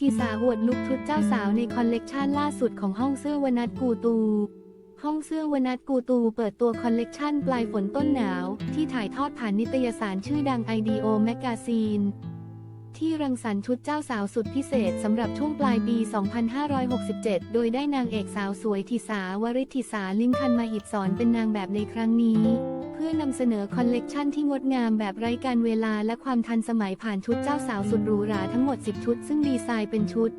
ทีสาอวดลุคชุดเจ้าสาวในคอลเลกชันล่าสุดของห้องเสื้อวนัทกูตู ห้องเสื้อวนัทกูตูเปิดตัวคอลเลกชันปลายฝนต้นหนาว ที่ถ่ายทอดผ่านนิตยสารชื่อดัง IDO Magazine ที่รังสรรค์ชุดเจ้าสาวสุดพิเศษสำหรับช่วงปลายปี 2567 โดยได้นางเอกสาวสวยทิสาวริธิสาลิมคันมาหิตสอนเป็นนางแบบในครั้งนี้ เพื่อนำเสนอคอลเลกชันที่งดงามแบบไร้การเวลาและความทันสมัยผ่านชุดเจ้าสาวสุดหรูหราทั้งหมด 10 ชุด ซึ่งดีไซน์เป็นชุด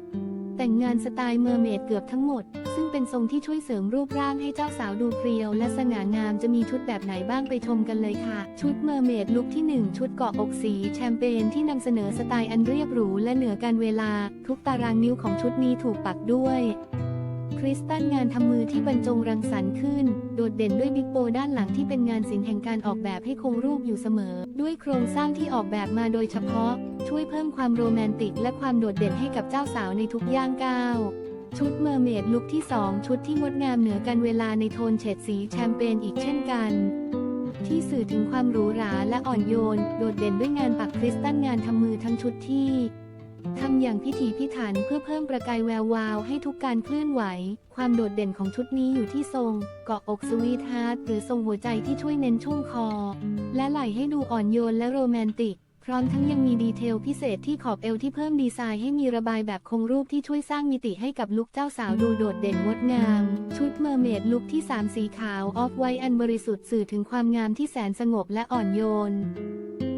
แต่งงานสไตล์เมอร์เมดเกือบทั้งหมด ซึ่งเป็นทรงที่ช่วยเสริมรูปร่างให้เจ้าสาวดูเพรียวและสง่างามจะมีชุดแบบไหนบ้างไปชมกันเลยค่ะ ชุดเมอร์เมดลุคที่ 1 ชุดเกาะอกสีแชมเปญที่นำเสนอสไตล์อันเรียบหรูและเหนือการเวลา ทุกตารางนิ้วของชุดนี้ถูกปักด้วย คริสตัลงานทำมือที่บรรจงรังสรรค์ขึ้น โดดเด่นด้วยบิ๊กโบด้านหลังที่เป็นงานศิลป์แห่งการออกแบบให้คงรูปอยู่เสมอ ด้วยโครงสร้างที่ออกแบบมาโดยเฉพาะ ช่วยเพิ่มความโรแมนติก และความโดดเด่นให้กับเจ้าสาวในทุกย่างก้าวชุดเมอร์เมดลุคที่ 2 ชุดที่งดงามเหนือการเวลาในโทนเฉดสีแชมเปญอีกเช่นกันที่สื่อถึงความหรูหราและอ่อนโยน โดดเด่นด้วยงานปักคริสตัลงานทำมือทั้งชุดที่ ทำอย่างพิถีพิถันเพื่อเพิ่มประกายแวววาวให้ทุกการเคลื่อนไหว ความโดดเด่นของชุดนี้อยู่ที่ทรง เกาะอกสวีทฮาร์ดหรือทรงหัวใจที่ช่วยเน้นช่วงคอ และไหล่ให้ดูอ่อนโยนและโรแมนติก พร้อมทั้งยังมีดีเทลพิเศษที่ขอบเอวที่เพิ่มดีไซน์ให้มีระบายแบบคงรูปที่ช่วยสร้างมิติให้กับลุคเจ้าสาวดูโดดเด่นงดงาม ชุดเมอร์เมดลุคที่ 3 สีขาวออฟไวท์อันบริสุทธิ์สื่อถึงความงามที่แสนสงบและอ่อนโยน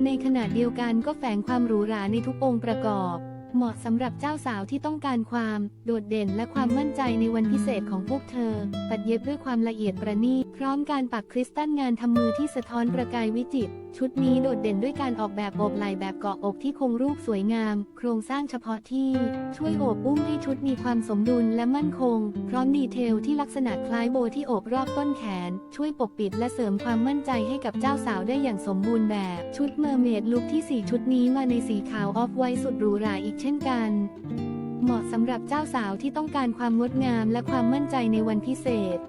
ในขณะเดียวกันก็แฝงความหรูหราในทุกองค์ประกอบ เหมาะสำหรับเจ้าสาวที่ต้องการความ โดดเด่นและความมั่นใจในวันพิเศษของพวกเธอ ตัดเย็บด้วยความละเอียดประณีตพร้อมการปักคริสตัลงานทำมือที่สะท้อนประกายวิจิตรชุดนี้โดดเด่นด้วยการออกแบบโอบไหล่แบบเกาะอกที่คงรูปสวยงาม โครงสร้างเฉพาะที่ช่วยโอบอุ้มให้ชุดมีความสมดุลและมั่นคง พร้อมดีเทลที่ลักษณะคล้ายโบที่โอบรอบต้นแขน ช่วยปกปิดและเสริมความมั่นใจให้กับเจ้าสาวได้อย่างสมบูรณ์แบบ ชุดเมอร์เมดลุคที่ 4 ชุดนี้มาในสีขาวออฟไวท์สุดหรูหราอีกเช่นกันเหมาะสำหรับเจ้าสาวที่ต้องการความงดงามและความมั่นใจในวันพิเศษ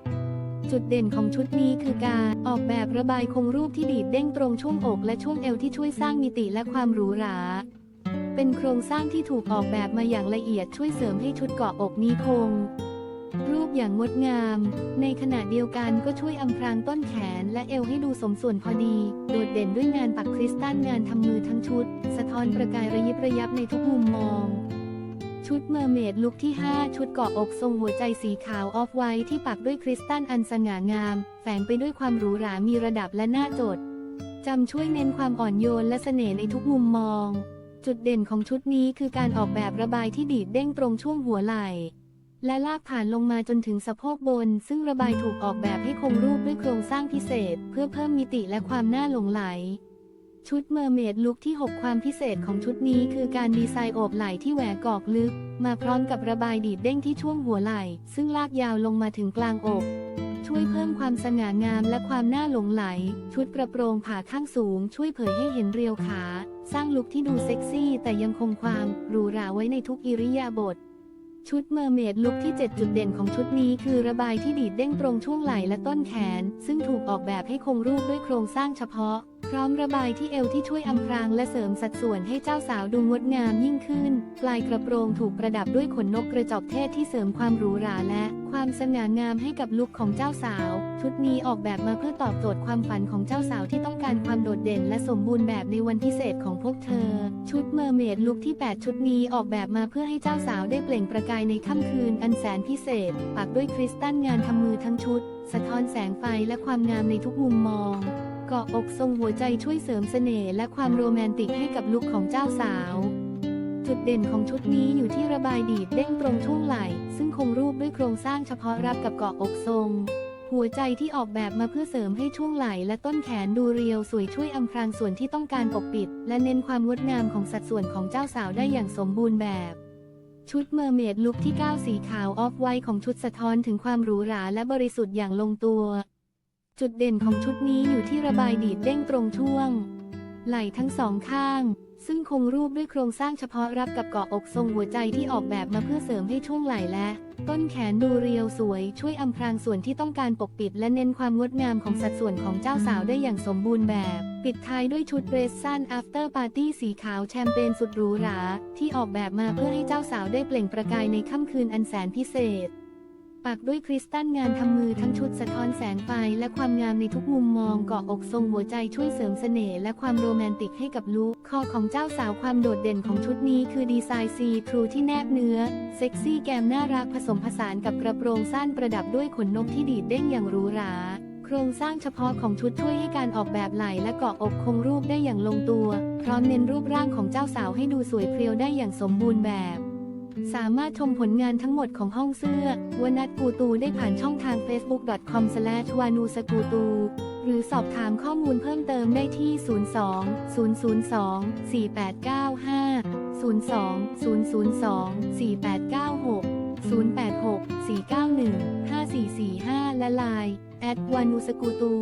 จุดเด่นของชุดนี้คือการออกแบบระบายคงรูปที่ดีดเด้งตรงช่วงอกและช่วงเอวที่ช่วยสร้างมิติและความหรูหรา เป็นโครงสร้างที่ถูกออกแบบมาอย่างละเอียดช่วยเสริมให้ชุดเกาะอกนี้คง รูปอย่างงดงาม ในขณะเดียวกันก็ช่วยอำพรางต้นแขนและเอวให้ดูสมส่วนพอดี โดดเด่นด้วยงานปักคริสตัลงานทำมือทั้งชุด สะท้อนประกายระยิบระยับในทุกมุมมอง ชุดเมอร์เมดลุคที่ 5 ชุดเกาะอกทรงหัวใจสีขาวออฟไวท์ที่ปักด้วยคริสตัลอันสง่างาม แฝงไปด้วยความหรูหรามีระดับและหน้าจดจำช่วยเน้นความอ่อนโยนและเสน่ห์ในทุกมุมมอง จุดเด่นของชุดนี้คือการออกแบบระบายที่ดีดเด้งตรงช่วงหัวไหล่และลากผ่านลงมาจนถึงสะโพกบน ซึ่งระบายถูกออกแบบให้คงรูปด้วยโครงสร้างพิเศษ เพื่อเพิ่มมิติและความน่าหลงไหล ชุดเมอร์เมดลุคที่ 6 ความพิเศษของชุดนี้คือการดีไซน์โอบไหล่ที่แหวกกอกลึก มาพร้อมกับระบายดีดเด้งที่ช่วงหัวไหล่ ซึ่งลากยาวลงมาถึงกลางอก ช่วยเพิ่มความสง่างามและความน่าหลงไหล ชุดกระโปรงผ่าข้างสูง ช่วยเผยให้เห็นเรียวขา สร้างลุคที่ดูเซ็กซี่ แต่ยังคงความหรูหราไว้ในทุกอิริยาบถชุดเมอร์เมดลุคที่ 7 จุดเด่นของชุดนี้คือระบายที่ดีดเด้งตรงช่วงไหล่และต้นแขน ซึ่งถูกออกแบบให้คงรูปด้วยโครงสร้างเฉพาะ พร้อมระบายที่เอวที่ช่วยอำพรางและเสริมสัดส่วนให้เจ้าสาวดูงดงามยิ่งขึ้น ปลายกระโปรงถูกประดับด้วยขนนกกระจอกเทศที่เสริมความหรูหราและ ความสง่างามให้กับลุคของเจ้าสาว ชุดนี้ออกแบบมาเพื่อตอบโจทย์ความฝันของเจ้าสาวที่ต้องการความโดดเด่นและสมบูรณ์แบบในวันพิเศษของพวกเธอ ชุดเมอร์เมดลุคที่ 8 ชุดนี้ออกแบบมาเพื่อให้เจ้าสาวได้เปล่งประกายในค่ำคืนอันแสนพิเศษ ปักด้วยคริสตัลงานทำมือทั้งชุด สะท้อนแสงไฟและความงามในทุกมุมมอง เกาะอกทรงหัวใจช่วยเสริมเสน่ห์และความโรแมนติกให้กับลุคของเจ้าสาว จุดเด่นของชุดนี้อยู่ที่ระบายดีดเด้งตรงช่วงไหล่ ซึ่งคงรูปด้วยโครงสร้างเฉพาะรับกับเกาะอกทรง หัวใจที่ออกแบบมาเพื่อเสริมให้ช่วงไหล่และต้นแขนดูเรียวสวยช่วยอำพรางส่วนที่ต้องการปกปิด และเน้นความงดงามของสัดส่วนของเจ้าสาวได้อย่างสมบูรณ์แบบชุดเมอร์เมดลุคที่ 9 สีขาวออฟไวท์ของชุดสะท้อนถึงความหรูหราและบริสุทธิ์อย่างลงตัว จุดเด่นของชุดนี้อยู่ที่ระบายดีดเด้งตรงช่วง ไหล่ทั้งสองข้าง ซึ่งคงรูปด้วยโครงสร้างเฉพาะรับกับเกาะอกทรงหัวใจที่ออกแบบมาเพื่อเสริมให้ช่วงไหล่และ ต้นแขนดูเรียวสวย ช่วยอำพรางส่วนที่ต้องการปกปิด และเน้นความงดงามของสัดส่วนของเจ้าสาวได้อย่างสมบูรณ์แบบ ปิดท้ายด้วยชุดเรสสั้น after party สีขาวแชมเปญสุดหรูหราที่ออกแบบมาเพื่อให้เจ้าสาวได้เปล่งประกายในค่ำคืนอันแสนพิเศษ ปักด้วยคริสตัลงานทำมือทั้งชุดสะท้อนแสงไฟและความงามในทุกมุมมองเกาะอกทรงหัวใจช่วยเสริมเสน่ห์และความโรแมนติกให้กับลุคคอของเจ้าสาวความโดดเด่นของชุดนี้คือดีไซน์ซีทรูที่แนบเนื้อ เซ็กซี่แกมน่ารักผสมผสานกับกระโปรงสั้นประดับด้วยขนนกที่ดีดเด้งอย่างหรูหราโครงสร้างเฉพาะของชุดช่วยให้การออกแบบไหล่และเกาะอกคงรูปได้อย่างลงตัว พร้อมเน้นรูปร่างของเจ้าสาวให้ดูสวยเพรียวได้อย่างสมบูรณ์แบบ สามารถชมผลงานทั้งหมดของห้องเสื้อวนัทกูตูได้ผ่านช่องทาง facebook.com w a n u s g u t u หรือสอบถามข้อมูลเพิ่มเติมได้ที่ 02 002 4895 02 002 4896 086 491 5445 และ Line แอดวานูสกูตู